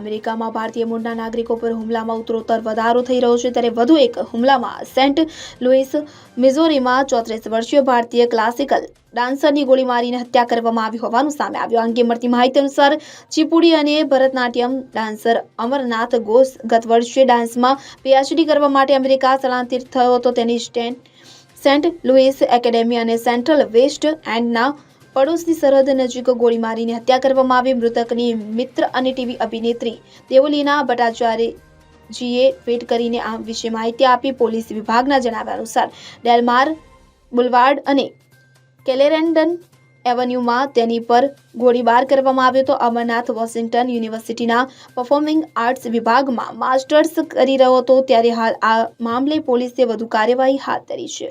અમેરિકામાં ભારતીય મૂળના નાગરિકો પર હુમલામાં ઉત્તરોત્તર વધારો થઈ રહ્યો છે, ત્યારે વધુ એક હુમલામાં સેન્ટ લુઇસ મિઝોરીમાં ચોત્રીસ વર્ષીય ભારતીય ક્લાસિકલ ડાન્સરની ગોળી મારીને હત્યા કરવામાં આવી હોવાનું સામે આવ્યું. આ અંગે મળતી માહિતી અનુસાર ચીપુડી અને ભરતનાટ્યમ ડાન્સર અમરનાથ ઘોષ ગત વર્ષે ડાન્સમાં પીએચડી કરવા માટે અમેરિકા સ્થળાંતરિત થયો હતો. તેની સ્ટેન, સેન્ટ લુઇસ એકેડેમી અને સેન્ટ્રલ વેસ્ટ એન્ડના પડોશની સરહદ નજીક ગોળી મારીને હત્યા કરવામાં આવી. મૃતકની મિત્ર અને ટીવી અભિનેત્રી દેવલીના ભટ્ટાચાર્યજીએ ટ્વીટ કરીને આ વિશે માહિતી આપી. પોલીસ વિભાગના જણાવ્યા અનુસાર ડેલમાર બુલવાર્ડ અને કેલેરેન્ડન એવન્યુમાં તેની પર ગોળીબાર કરવામાં આવ્યો હતો. અમરનાથ વોશિંગ્ટન યુનિવર્સિટીના પરફોર્મિંગ આર્ટ્સ વિભાગમાં માસ્ટર્સ કરી રહ્યો હતો. ત્યારે હાલ આ મામલે પોલીસે વધુ કાર્યવાહી હાથ ધરી છે.